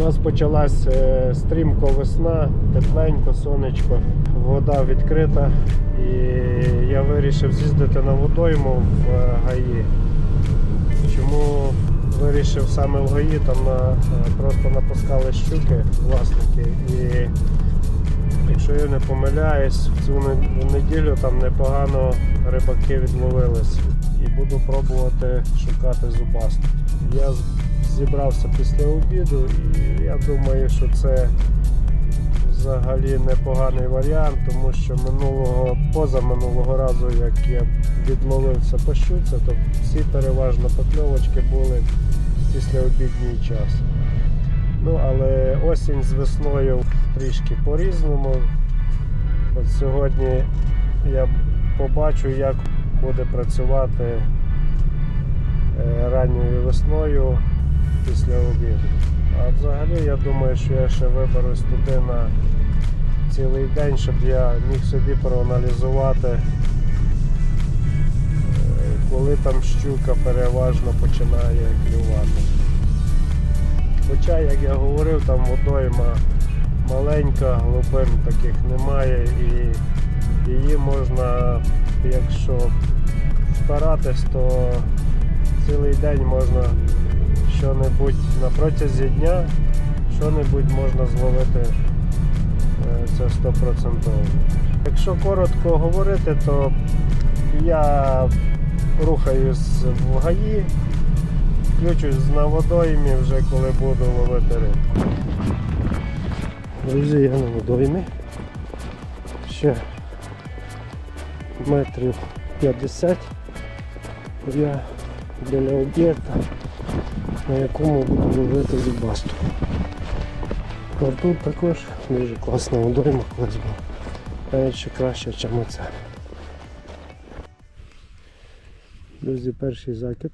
У нас почалась е, стрімко весна, тепленько, сонечко, вода відкрита. І я вирішив з'їздити на водойму в е, ГАІ. Чому вирішив саме в ГАІ? Там е, просто напускали щуки власники. І якщо я не помиляюсь, в цю неділю там непогано рибаки відловились. І буду пробувати шукати зубасту. Я зібрався після обіду і я думаю, що це взагалі непоганий варіант, тому що минулого, позаминулого разу, як я відловився по щуці, то всі переважно покльовочки були після обідній час. Ну, але осінь з весною трішки по-різному. От сьогодні я побачу, як буде працювати е, ранньою весною після обіду. А взагалі я думаю, що я ще виберусь туди на цілий день, щоб я міг собі проаналізувати, е, коли там щука переважно починає клювати. Хоча, як я говорив, там водойма маленька, глибин таких немає і її можна, якщо старатись, то цілий день можна що-небудь на протязі дня, що-небудь можна зловити е, це 100%. Якщо коротко говорити, то я рухаюсь в ГАІ, включусь на водоймі вже коли буду ловити рибу. Друзі, я на водоймі. Ще метрів 50 я біля об'єкта, на якому буду ловити зубасту. Тут також дуже класна водойма колись була. Навіть ще краще, ніж оце. Друзі, перший закид.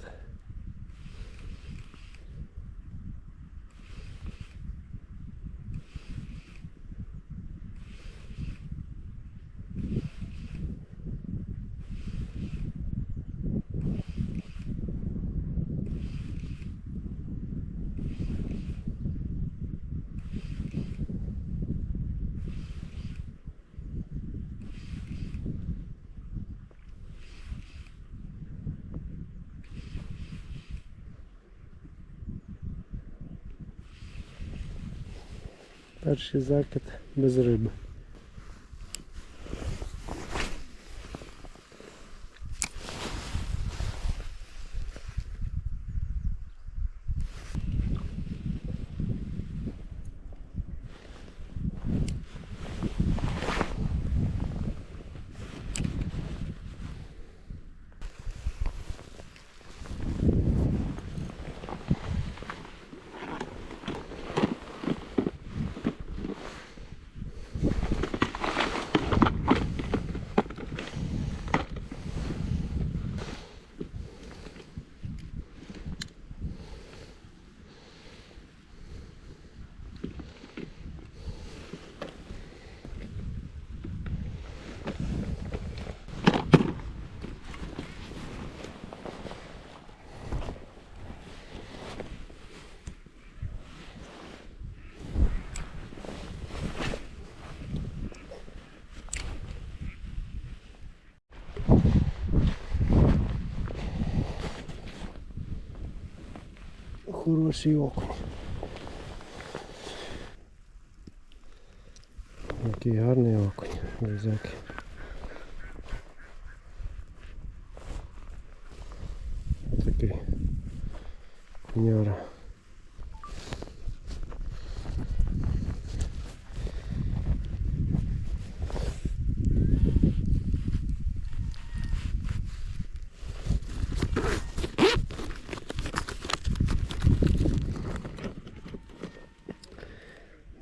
Перший закид без риби. Хороший окунь. Який гарний окунь, друзяки. Такий куняра.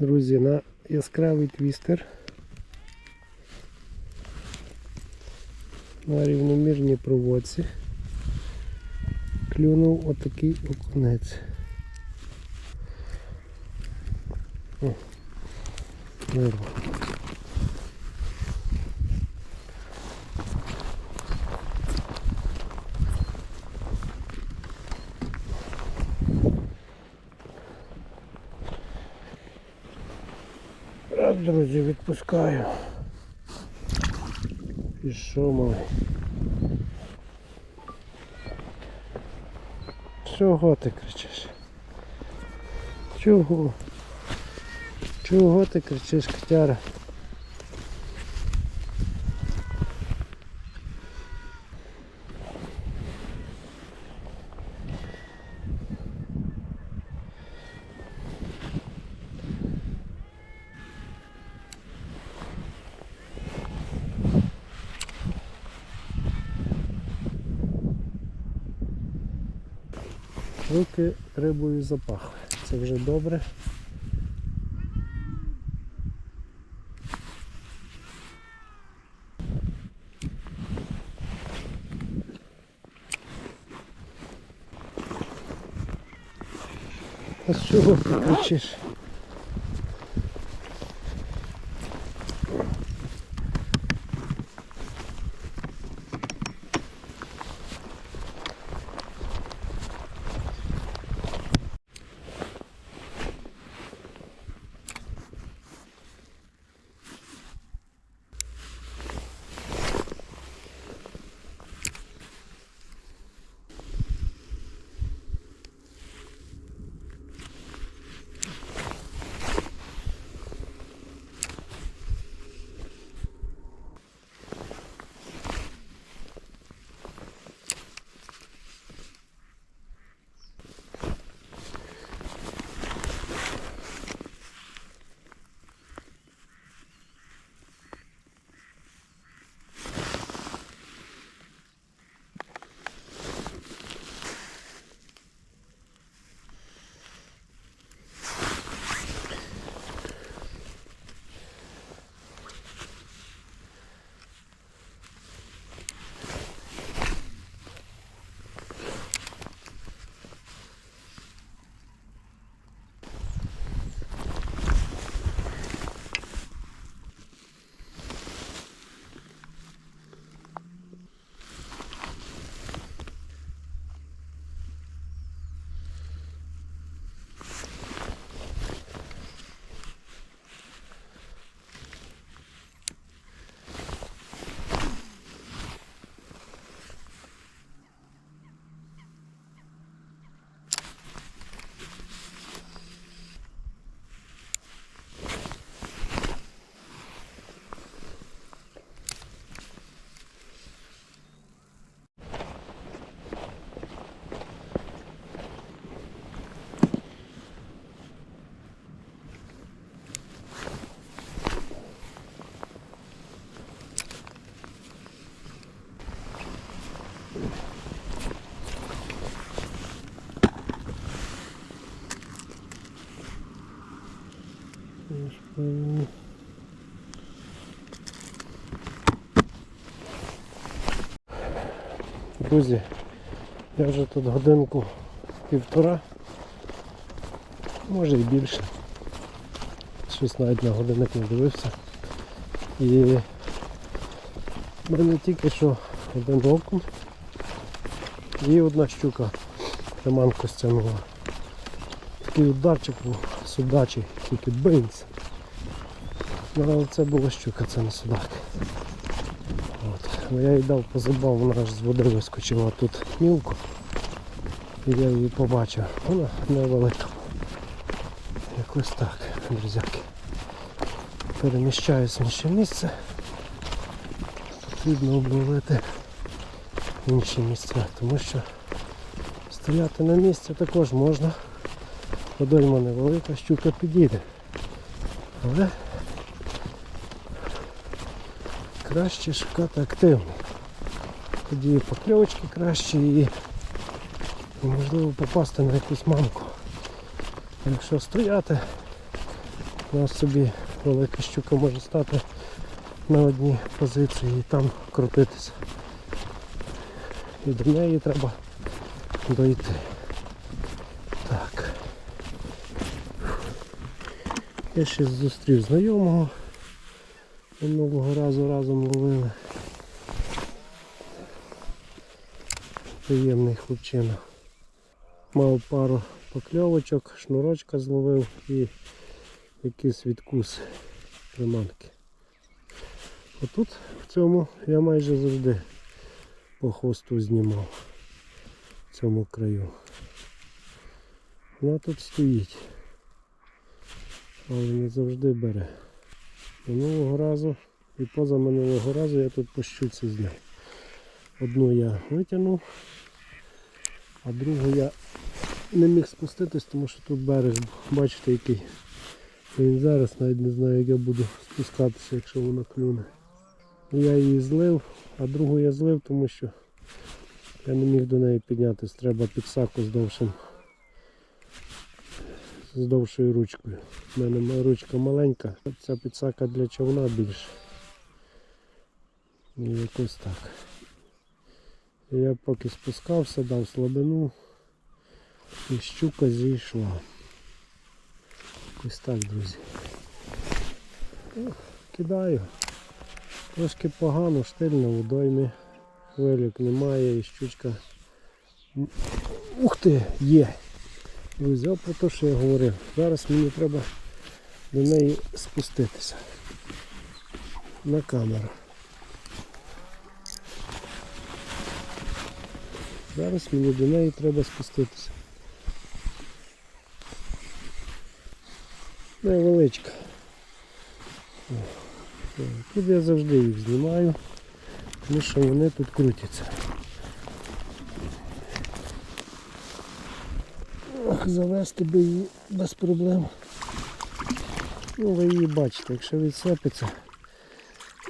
Друзі, на яскравий твістер. На рівномірній проводці клюнув отакий окунець. О, вирвав. Так, друзі, відпускаю. Пішов малий. Чого ти кричиш? Чого? Чого ти кричиш, котяра? Запахли. Це вже добре. А чого ти кричиш? Друзі, я вже тут годинку півтора, може і більше. Щось навіть на годинник не дивився. І мене тільки що один окунь і одна щука приманку стягнула. Такий ударчик був судачий, тільки бинц. Ну, але це була щука, це не судак. Ну, я їй дав по зубам, вона аж з води вискочила тут мілку. І я її побачив. Вона невелика. Якось так, друзяки. Переміщаюсь в інше місце. Потрібно обловити інші місця, тому що стояти на місці також можна. Водойма невелика, щука підійде. Але краще шукати активно. Тоді і покльовочки кращі і, і можливо попасти на якусь мамку. Якщо стояти, у нас собі велика щука може стати на одній позиції і там крутитися. І до неї треба дойти. Так. Я ще зустрів знайомого. Минулого разу разом ловили. Приємний хлопчина. Мав пару покльовочок, шнурочка зловив і якийсь відкус. приманки. Отут в цьому я майже завжди по хвосту знімав. В цьому краю. Вона тут стоїть. Але не завжди бере. Минулого разу і позаминулого разу я тут по щуці з нею. Одну я витягнув, а другу я не міг спуститись, тому що тут берег, бачите, який. Він зараз навіть не знаю, як я буду спускатися, якщо вона клюне. Я її злив, а другу я злив, тому що я не міг до неї піднятись. Треба підсаку з довшим. З довшою ручкою. У мене ручка маленька, ця підсака для човна більше. І якось так. Я поки спускався, дав слабину і щука зійшла. Ось так, друзі. Кидаю. Трошки погано, штильно в водоймі. Хвилюк немає і щучка. Ух ти, є! Друзі, а про те, що я говорив. Зараз мені треба до неї спуститися. На камеру. Зараз мені до неї треба спуститися. Невеличка. Тут я завжди їх знімаю, тому що вони тут крутяться. Ох, завести би її без проблем. Ну, ви її бачите, якщо відсипеться,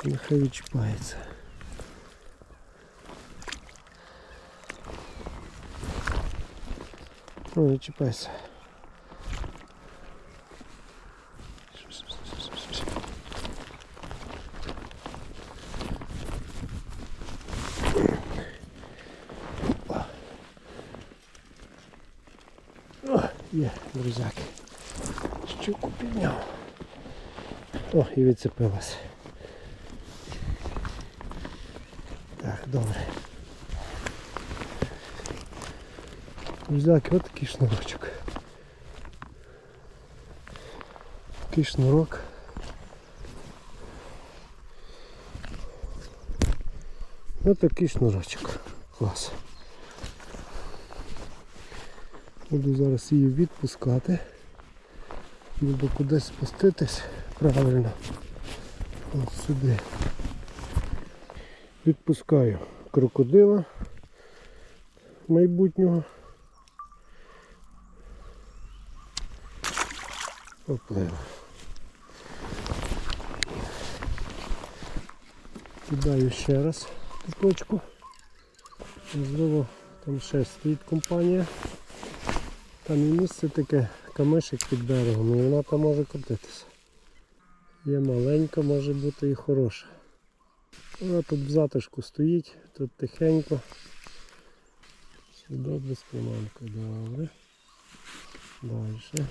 нехай відчіпається. Ну, відчіпайся. О, є, друзяки. Щуку підняв. О, і відцепилась. Так, добре. Друзяки, от такий шнурочок. Такий шнурок. Ось такий шнурочок. Клас. Буду зараз її відпускати. Буду кудись спуститись правильно. От сюди. Відпускаю крокодила майбутнього. Поплив. Кидаю ще раз ту точку. Можливо, там ще стоїть компанія. Там і місце таке, камишик під берегом, і вона там може крутитися. Є маленька, може бути і хороша. Вона тут в затишку стоїть, тут тихенько. Добре з приманкою, добре. Далі.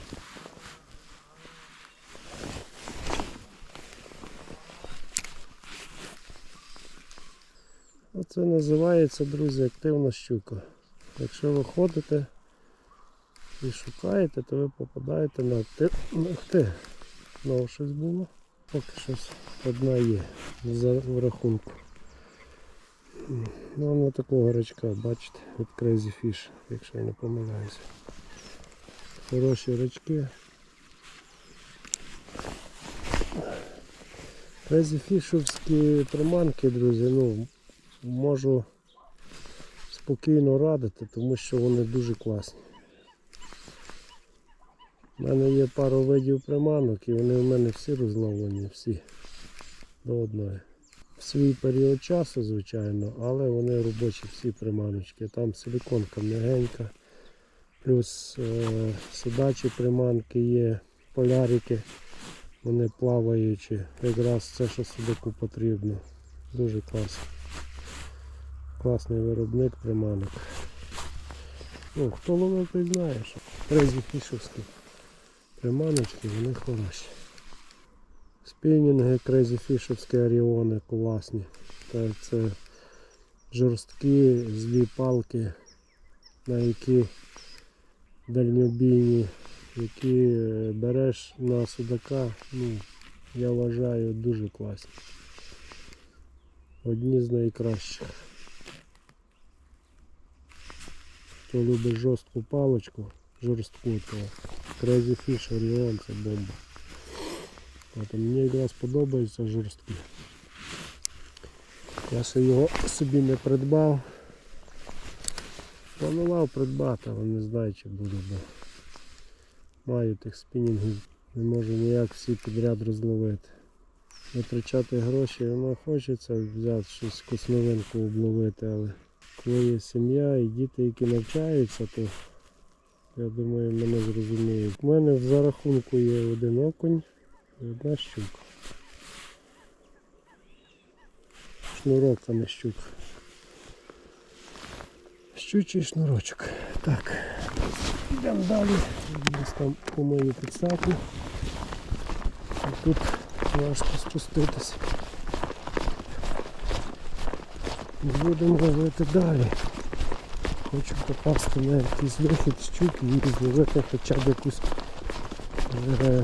Оце називається, друзі, активна щука. Якщо ви ходите і шукаєте, то ви попадаєте на. Ух ти, знову щось було. Поки щось одна є за рахунку. Ну, вона такого рачка, бачите, від Crazy Fish, якщо я не помиляюся. Хороші рачки. Crazy Fishовські приманки, друзі, ну, можу спокійно радити, тому що вони дуже класні. У мене є пару видів приманок і вони в мене всі розловлені, всі до одної. В свій період часу, звичайно, але вони робочі всі приманочки. Там силиконка м'ягенька, плюс е, судачі приманки є, полярики, вони плаваючі. Якраз це, що судаку потрібно. Дуже класно. Класний виробник приманок. Ну, хто ловив, той знає, що Крейзі фішовські приманочки, вони хороші. Спінінги Крейзі фішовські оріони класні. Так, це жорсткі злі палки, на які дальньобійні, які е, береш на судака, ну, я вважаю, дуже класні. Одні з найкращих. Хто любить жорстку паличку, жорстку, то Crazy Fish Orion це бомба. От, мені якраз подобаються жорсткі. Я ще його собі не придбав. Планував придбати, але не знаю чи буду, бо маю тих спінінгів, не можу ніяк всі підряд розловити. Витрачати гроші, воно хочеться взяти щось косновинку обловити, але коли є сім'я і діти, які навчаються, то я думаю мене зрозуміють. У мене в зарахунку є один окунь і одна щука. Шнурок, а не щука. Щучий шнурочок. Так. Йдемо далі. Десь там по мою підсаку. І тут важко спуститися. Будемо ловити далі. Хочу попасти на якийсь вихід щуки і зловити хоча б якусь е,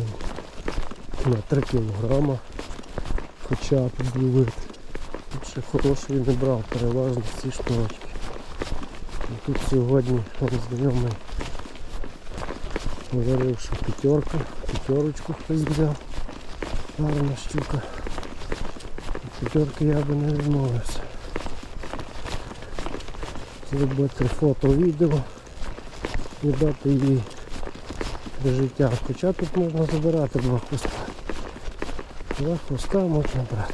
на 3 кілограма. Хоча б зловити. Тут ще хороший не брав, переважно ці шнурочки. І тут сьогодні знайомий говорив, що п'ятерка, п'ятерочку хтось взяв. Гарна щука. П'ятерки я би не відмовився. Зробити фото, відео і дати їй до життя. Хоча тут можна забирати два хвоста. Два хвоста можна брати.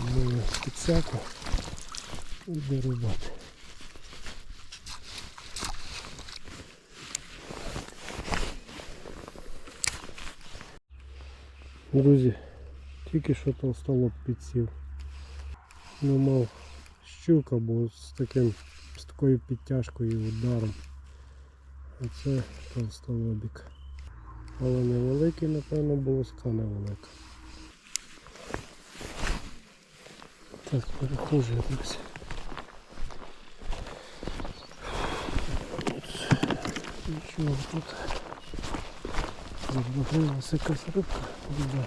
Ми підсаку і до роботи. Друзі, тільки що толстолоб підсів. Ну мав щука, бо з таким з такою підтяжкою ударом. А це толстолобік. Але невеликий, напевно, болоска невелика. Так, перехожу я. Нічого тут. Забагрилася якась рибка. Біда.